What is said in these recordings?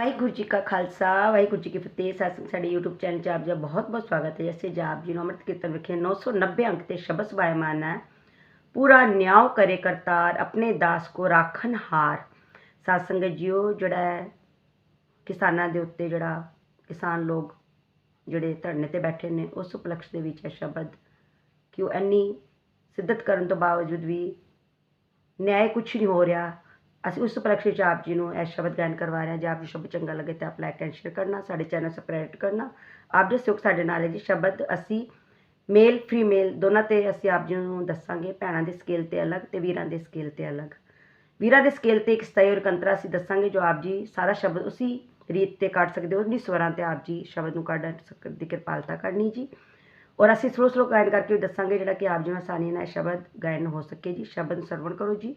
ਵਾਹਿਗੁਰੂ ਜੀ ਕਾ ਖਾਲਸਾ, ਵਾਹਿਗੁਰੂ ਜੀ ਕੀ ਫਤਿਹ। ਸਾਸੰਗ ਸਾਡੇ YouTube channel 'ਚ ਆਪ ਜੀ ਦਾ ਬਹੁਤ ਬਹੁਤ ਸਵਾਗਤ ਹੈ। ਅਸੀਂ ਜੀ ਆਪ ਜੀ ਨੂੰ ਅੰਮ੍ਰਿਤ ਕੀਰਤਨ ਵਿਖੇ 990 ਅੰਕ ਤੇ ਸ਼ਬਦ ਸਵਾਇਮਾਨ ਹੈ। ਪੂਰਾ ਨਿਆਂ ਕਰੇ ਕਰਤਾਰ, ਆਪਣੇ ਦਾਸ ਕੋ ਰਾਖਨ ਹਾਰ। ਸਾਧ ਸੰਗਤ ਜੀਓ, ਜਿਹੜਾ ਕਿਸਾਨਾਂ ਦੇ ਉੱਤੇ ਜਿਹੜਾ ਕਿਸਾਨ ਲੋਕ ਜਿਹੜੇ ਧਰਨੇ ਤੇ ਬੈਠੇ ਨੇ, ਉਸ ਉਪਲਕਸ਼ ਦੇ ਵਿੱਚ ਹੈ ਸ਼ਬਦ ਕਿ ਉਹ ਇੰਨੀ ਸਿੱਧਤ ਕਰਨ ਤੋਂ ਬਾਵਜੂਦ ਵੀ ਨਿਆਂ ਕੁਛ ਨਹੀਂ ਹੋ ਰਿਹਾ। ਅਸੀਂ ਉਸ ਉਪਲਕਸ਼ 'ਚ ਆਪ ਜੀ ਨੂੰ ਇਹ ਸ਼ਬਦ ਗਾਇਨ ਕਰਵਾ ਰਹੇ ਹਾਂ। ਜੇ ਆਪ ਜੀ ਸ਼ਬਦ ਚੰਗਾ ਲੱਗੇ ਤਾਂ ਆਪ ਲਾਈਕ ਐਂਡ ਸ਼ੇਅਰ ਕਰਨਾ, ਸਾਡੇ ਚੈਨਲ ਸਬਸਕ੍ਰਾਈਬ ਕਰਨਾ। ਆਪ ਜੀ ਸੁਖ ਸਾਡੇ ਨਾਲ ਹੈ ਜੀ। ਸ਼ਬਦ ਅਸੀਂ ਮੇਲ ਫੀਮੇਲ ਦੋਨਾਂ ਤੇ ਅਸੀਂ ਆਪ ਜੀ ਨੂੰ ਦੱਸਾਂਗੇ। ਭੈਣਾਂ ਦੇ ਸਕੇਲ ਤੇ ਅਲੱਗ ਤੇ ਵੀਰਾਂ ਦੇ ਸਕੇਲ ਤੇ ਅਲੱਗ। ਵੀਰਾਂ ਦੇ ਸਕੇਲ ਤੇ ਇੱਕ ਸਤਾਈ ਔਰ ਕੰਤਰਾ ਅਸੀਂ ਦੱਸਾਂਗੇ, ਜੋ ਆਪ ਜੀ ਸਾਰਾ ਸ਼ਬਦ ਉਸੇ ਰੀਤ ਤੇ ਕੱਢ ਸਕਦੇ ਹੋ। ਉਨੀ ਸਵਰਾਂ ਤੇ ਆਪ ਜੀ ਸ਼ਬਦ ਨੂੰ ਕੱਢ ਸਕਣ ਦੀ ਕਿਰਪਾਲਤਾ ਕਰਨੀ ਜੀ। ਔਰ ਅਸੀਂ ਸਲੋ ਸਲੋ ਗਾਇਨ ਕਰਕੇ ਦੱਸਾਂਗੇ, ਜਿਹੜਾ ਕਿ ਆਪ ਜੀ ਨੂੰ ਆਸਾਨੀ ਨਾਲ ਇਹ ਸ਼ਬਦ ਗਾਇਨ ਹੋ ਸਕੇ ਜੀ। ਸ਼ਬਦ ਨੂੰ ਸਰਵਣ ਕਰੋ ਜੀ।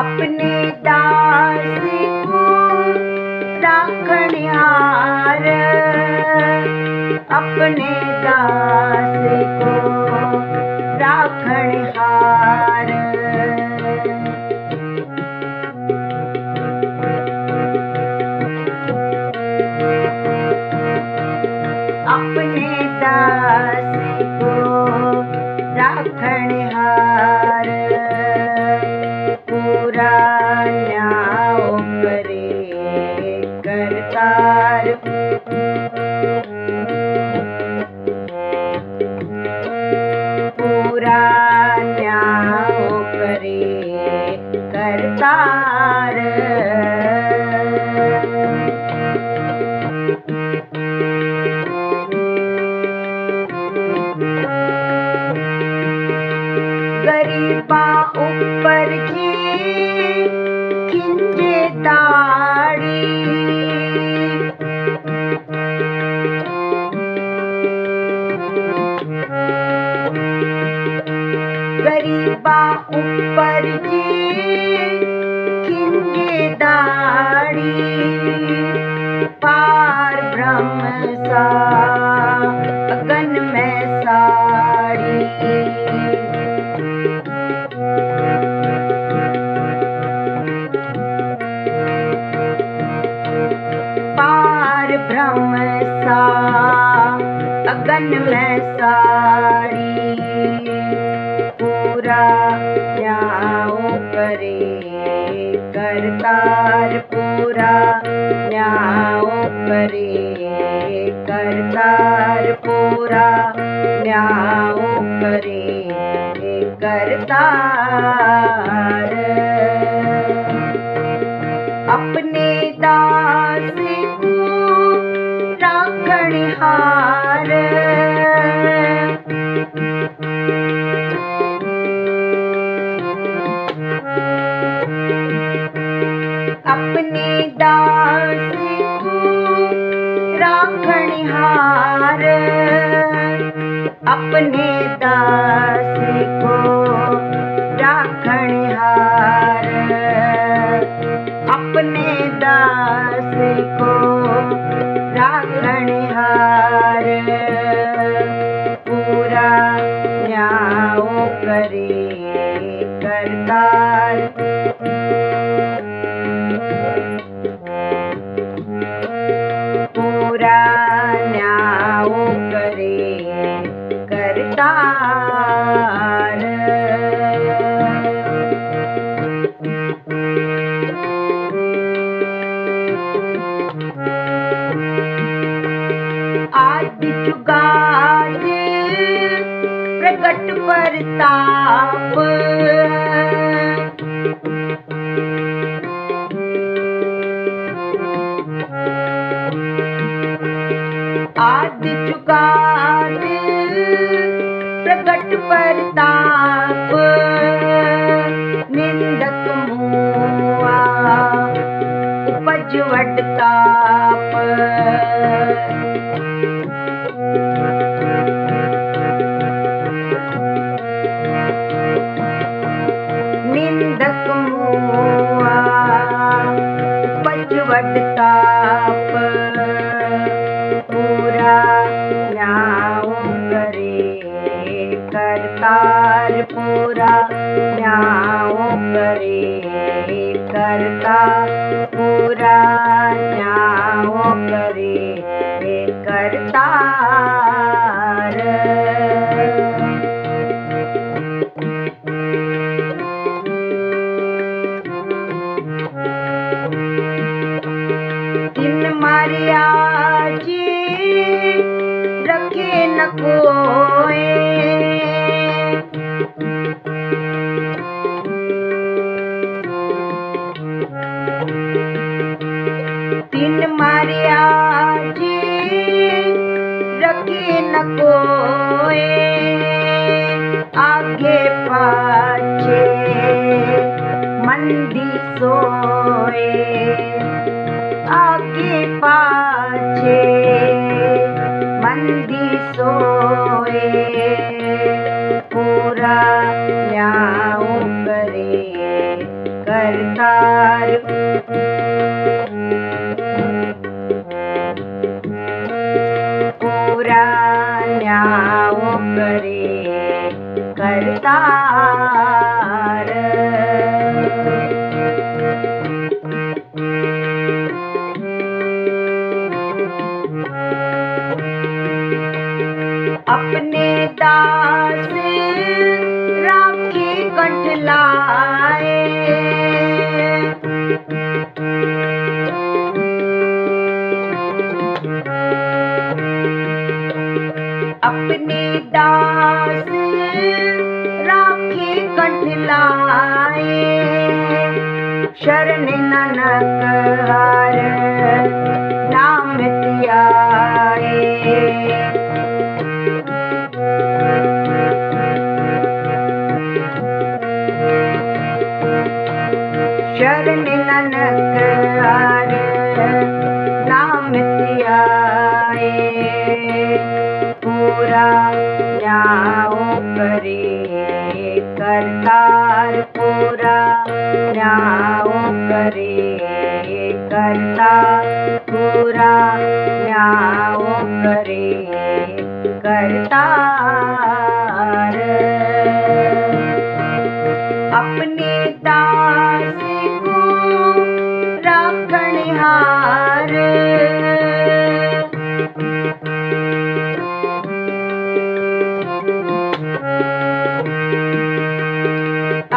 अपने दास को राखणहार अपने दास को गरीबा ऊपर जी खिंजे दाढ़ी पार ब्रह्म सा न्याय करे करतार पूरा। न्याओ करे करतार। अपने दास को राखणहार आज चुका प्रकट परताप Yeah. Yeah.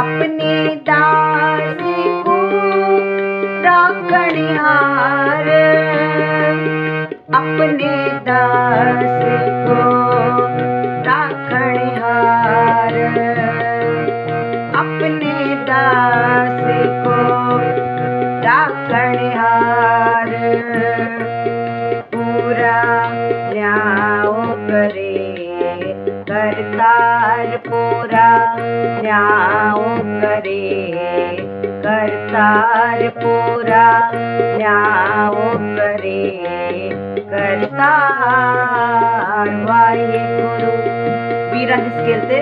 अपने दास को राखणिहार अपने दास को राखणिहार अपने दास को राखणिहार पूरा न्याओ करे, करतार पूरा न्याओ वो करे करता वाहे गुरु। वीरा जिस गिरते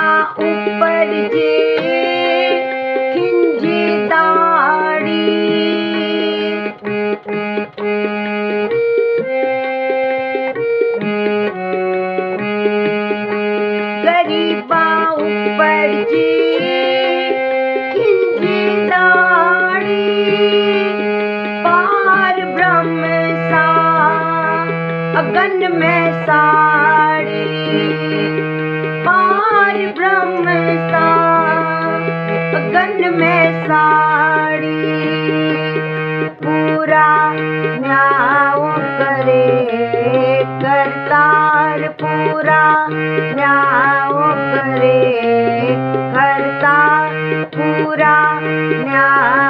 गरीबा ऊपर साड़ी पूरा न्याव करे करतार पूरा न्याव करे करतार पूरा न्याव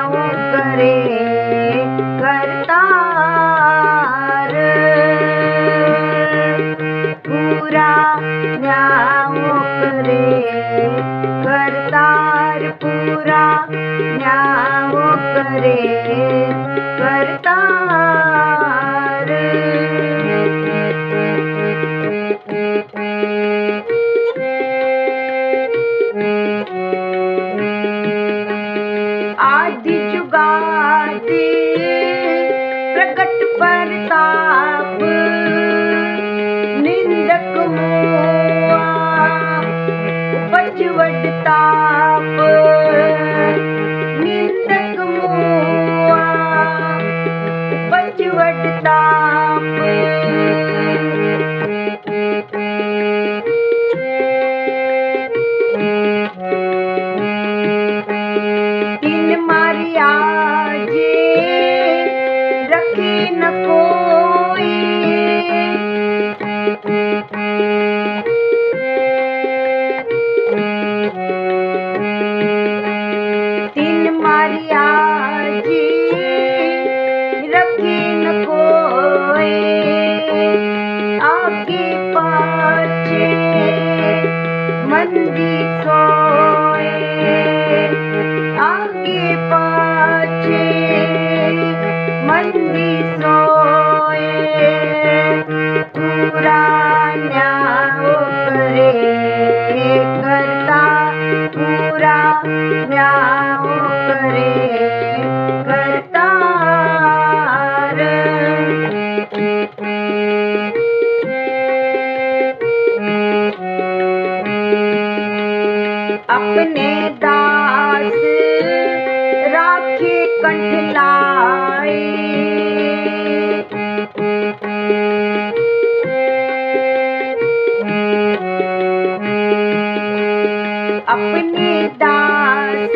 अपने दास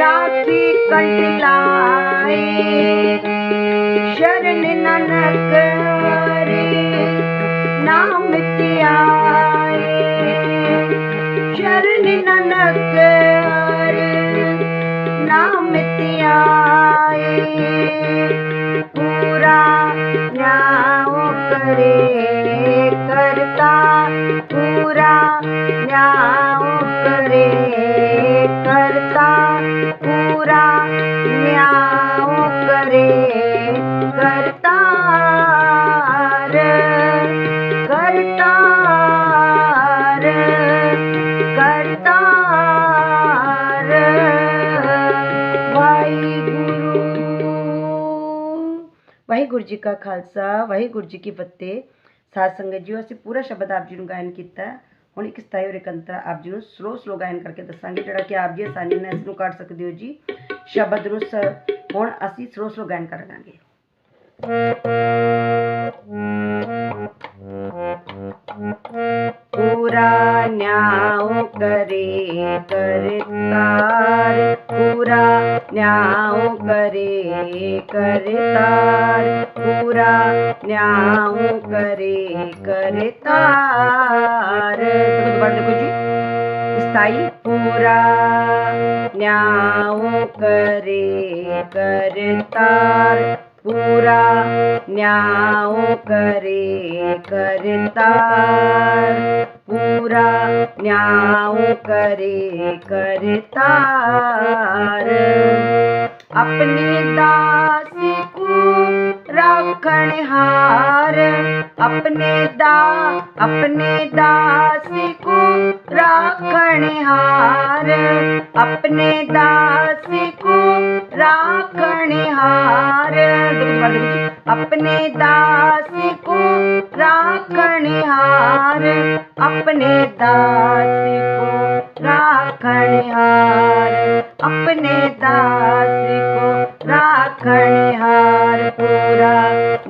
राखी कंठ शरण ननक करे करतार करतार करतार वाहिगुरु। जी का खालसा, वाहिगुरु जी की फतेह सात संगत जी असे पूरा शब्द आप जी ने गायन किया ਹੁਣ ਇੱਕ ਸਤਾਈ ਔਰ ਇੱਕ ਅੰਤਰਾ ਆਪ ਜੀ ਨੂੰ ਸਲੋ ਸਲੋ ਗਾਇਨ ਕਰਕੇ ਦੱਸਾਂਗੇ ਜਿਹੜਾ ਕਿ ਆਪ ਜੀ ਆਸਾਨੀ ਨਾਲ ਇਸ ਨੂੰ ਕੱਢ ਸਕਦੇ ਹੋ ਜੀ ਸ਼ਬਦ ਨੂੰ ਸ ਹੁਣ ਅਸੀਂ ਸਲੋ ਸਲੋ ਗਾਇਨ ਕਰਾਂਗੇ पूरा न्याव करे करतार पूरा न्याव करे करतार पूरा न्याव करे करतार। दोबारा देखो स्थायी पूरा न्याव करे करतार पूरा न्याव करे करतार। पूरा न्याऊ करे करतार। अपने दास को राखण हार। अपने दा, अपने दास को राखण हार। अपने दास को अपने दास को राखणहार अपने दास को राखणहार अपने दास को राखण हार पूरा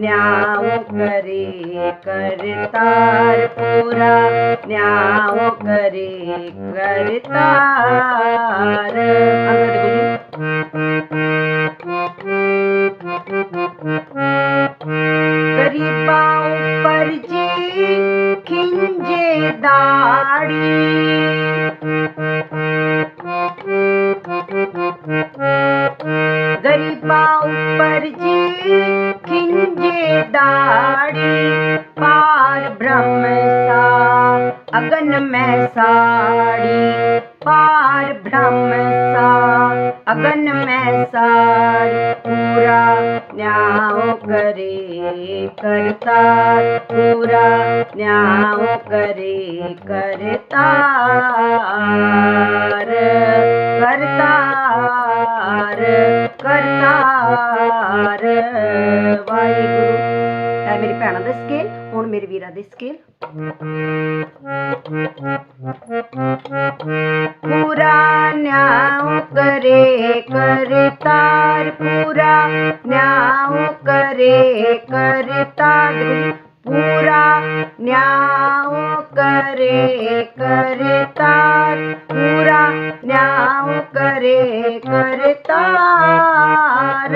न्याव करे करतार पूरा न्याव करे करतार गरीबाओं पर जी खिंजे दाड़ी। गरीबाओं पर जी खिंजे दाड़ी पार ब्रह्म सा, अगन में साड़ी। पार ब्रह्म सा, अगन में साड़ी। पूरा न्याव करे करतार, पूरा न्याव करे करतार। करतार ਕਰਤਾਰ ਵਾਹਿਗੁਰੂ ਇਹ ਮੇਰੀ ਭੈਣਾਂ ਦਾ ਸਕੇਲ ਹੁਣ ਮੇਰੇ ਵੀਰਾਂ ਦੇ ਸਕੇਲ ਪੂਰਾ ਨਿਆਉ ਕਰੇ ਕਰਤਾਰ ਪੂਰਾ ਨਿਆਉ ਕਰੇ ਕਰਤਾਰ पूरा न्याव करे करतार पूरा न्याव करे करतार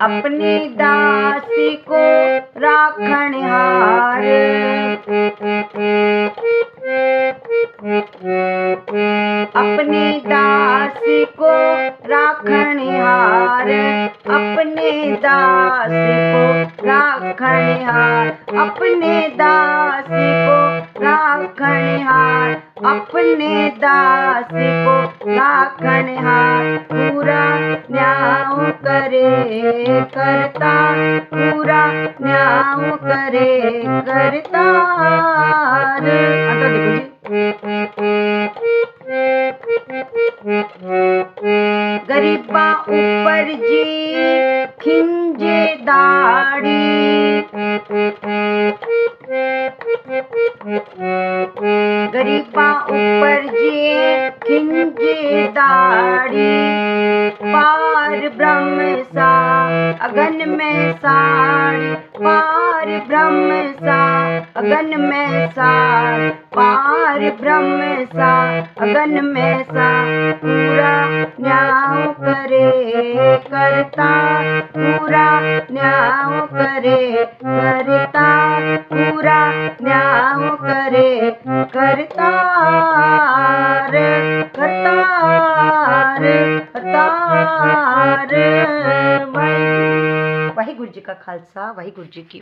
अपनी दासी को राखण हार। अपनी दासी को राखण हार। अपने दास को राखण हार। अपने दास राखण अपने दास को राखण हार पूरा न्याव करे, करता, पूरा न्याव करे जी। गरीबा ऊपर जी, खिंजे दाड़ी गरीबा ऊपर जी खिंजे दाड़ी पार ब्रह्म सा, अगन में साड़ी पार ब्रह्म सा, अगन में साड़ी पर ब्रह्म सा, अगन में सा, पूरा न्याय करे करता, पूरा न्याय करे करता, पूरा न्याय करे करता, रे करता रे करता, रे वाहिगुरु जी का खालसा, वाहिगुरु जी की